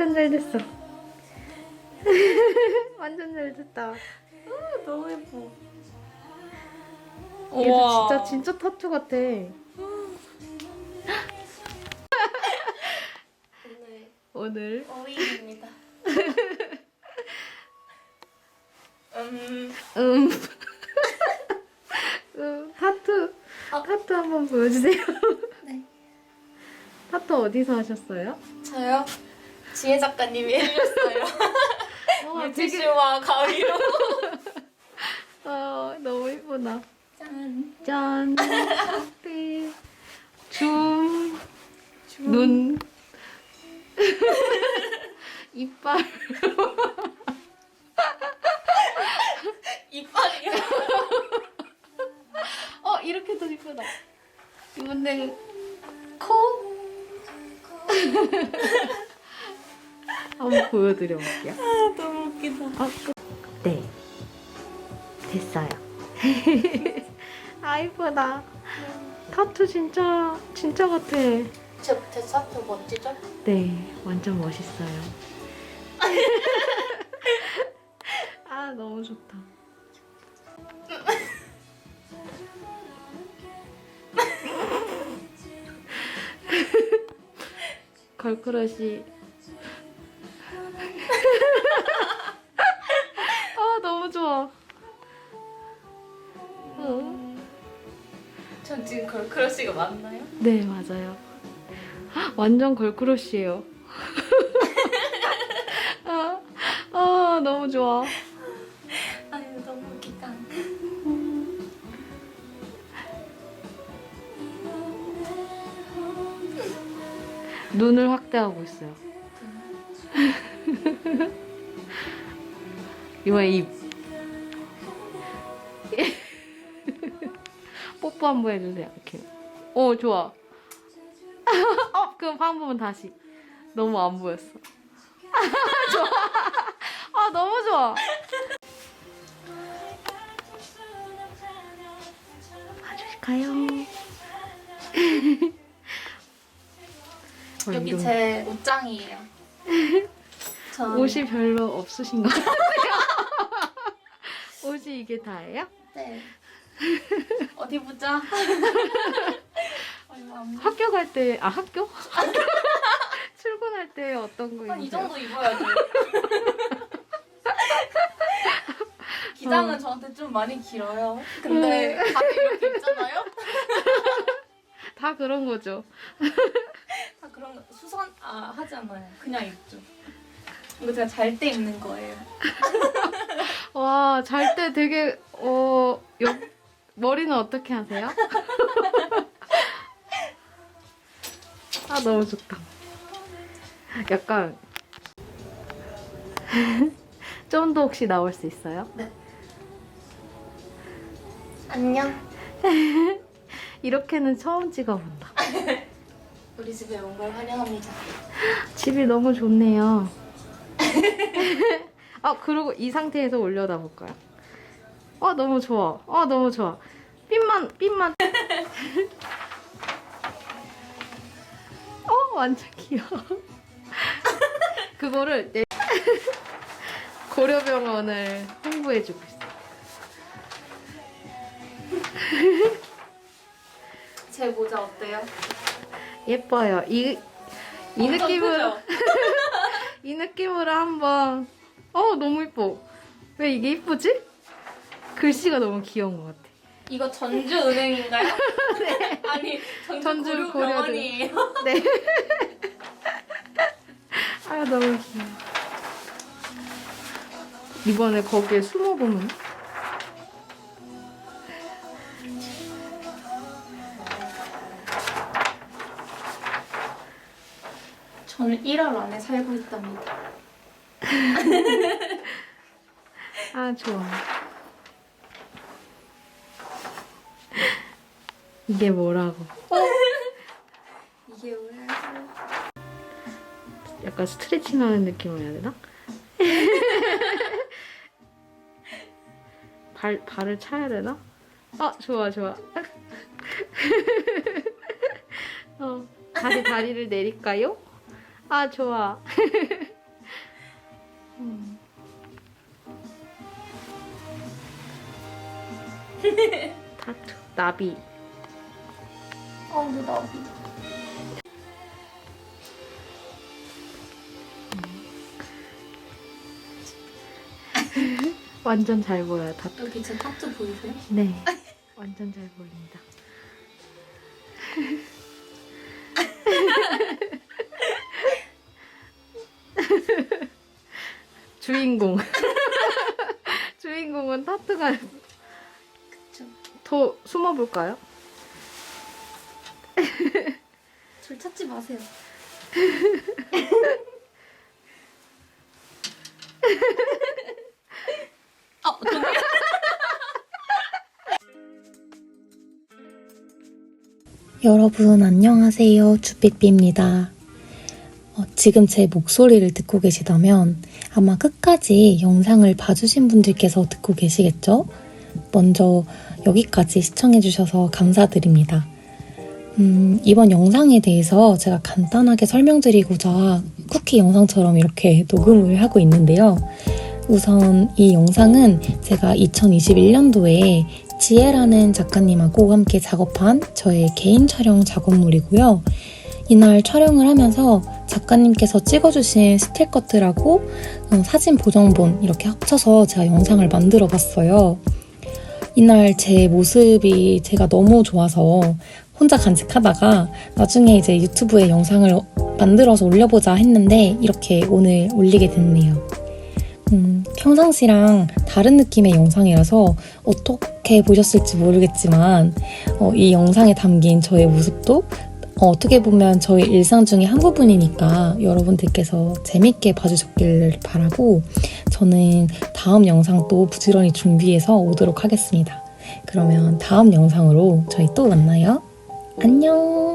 완전 잘 됐어. 완전 잘 됐다. 너무 예뻐. 얘도 진짜 진짜 타투 같아. 오늘 오늘 오이입니다. 음, 음. 음 타투 어. 타투 한번 보여주세요. 네. 타투 어디서 하셨어요? 저요? 지혜 작가님이 해주셨어요. 와 물티슈와 가위로. 아 너무 예쁘다. 짠. 짠. 네. 줌. 눈. 이빨. 이빨이요? 어 이렇게도 이쁘다. 이번엔 코. 한번 보여드려 볼게요. 아, 너무 웃기다. 아, 네. 됐어요. 아 이쁘다. 타투 진짜 진짜 같아. 제, 제 사트 멋지죠? 네, 완전 멋있어요. 아, 너무 좋다. 걸크러쉬. 전 지금 걸크러쉬가 맞나요? 네, 맞아요. 헉, 완전 걸크러쉬예요. 아, 아, 너무 좋아. 아유, 너무 웃기다. 눈을 확대하고 있어요. 이번에 입. 뽀뽀 한 번 해주세요. 이렇게. 오, 좋아. 어, 그럼 한 번만 다시. 너무 안 보였어. 좋아. 아, 너무 좋아. 봐주실까요? 어, 여기 이런- 제 옷장이에요. 전 옷이 별로 없으신 것 같아요. 옷이 이게 다예요? 네. 어디 보자. 얼마 없네. 학교 갈 때, 아 학교? 출근할 때 어떤 거 한이 입으세요? 정도 입어야지. 기장은 어. 저한테 좀 많이 길어요. 근데 음. 다들 이렇게 입잖아요? 다 그런 거죠. 다 그런 거 수선 아 하지 않아요. 그냥 입죠. 이거 제가 잘 때 입는 거예요. 와, 잘 때 되게 어, 여, 머리는 어떻게 하세요? 아, 너무 좋다. 약간 좀 더 혹시 나올 수 있어요? 안녕. 이렇게는 처음 찍어본다. 우리 집에 온 걸 환영합니다. 집이 너무 좋네요. 아, 그리고 이 상태에서 올려다 볼까요? 어, 너무 좋아. 어, 너무 좋아. 핀만, 핀만. 어, 완전 귀여워. 그거를 내 고려병원을 홍보해주고 있어. 제 모자 어때요? 예뻐요. 이, 이 엄청 느낌으로. 크죠? 이 느낌으로 한번 어 너무 이뻐 왜 이게 이쁘지? 글씨가 너무 귀여운 것 같아 이거 전주 은행인가요? 네. 아니 전주, 전주 고려. 병원이에요. 네. 아 너무 귀여워 이번에 거기에 숨어 보면 저는 1월 안에 살고 있답니다. 아 좋아 이게 뭐라고? 이게 뭐야? 약간 스트레칭하는 느낌으로 해야 되나? 발 발을 차야 되나? 아 좋아 좋아. 어 다시 다리를 내릴까요? 아 좋아. 음. 타투 나비. 어우 나비. 완전 잘 보여요 타투 여기 제 타투 보이세요? 네 완전 잘 보입니다 주인공 주인공은 타투가 그쵸. 더 숨어볼까요? 절 찾지 마세요. 어, 동료. 여러분 안녕하세요. 주삐삐입니다. 어, 지금 제 목소리를 듣고 계시다면 아마 끝까지 영상을 봐주신 분들께서 듣고 계시겠죠? 먼저 여기까지 시청해주셔서 감사드립니다. 음, 이번 영상에 대해서 제가 간단하게 설명드리고자 쿠키 영상처럼 이렇게 녹음을 하고 있는데요. 우선 이 영상은 제가 2021년도에 지혜라는 작가님하고 함께 작업한 저의 개인 촬영 작업물이고요. 이날 촬영을 하면서 작가님께서 찍어주신 스틸컷들하고 어, 사진 보정본 이렇게 합쳐서 제가 영상을 만들어 봤어요. 이날 제 모습이 제가 너무 좋아서 혼자 간직하다가 나중에 이제 유튜브에 영상을 만들어서 올려보자 했는데 이렇게 오늘 올리게 됐네요. 음, 평상시랑 다른 느낌의 영상이라서 어떻게 보셨을지 모르겠지만 어, 이 영상에 담긴 저의 모습도 어, 떻게 보면 저의 일상 중의 한 부분이니까 여러분들께서 재밌게 봐주셨길 바라고 저는 다음 영상도 부지런히 준비해서 오도록 하겠습니다. 그러면 다음 영상으로 저희 또 만나요. 안녕!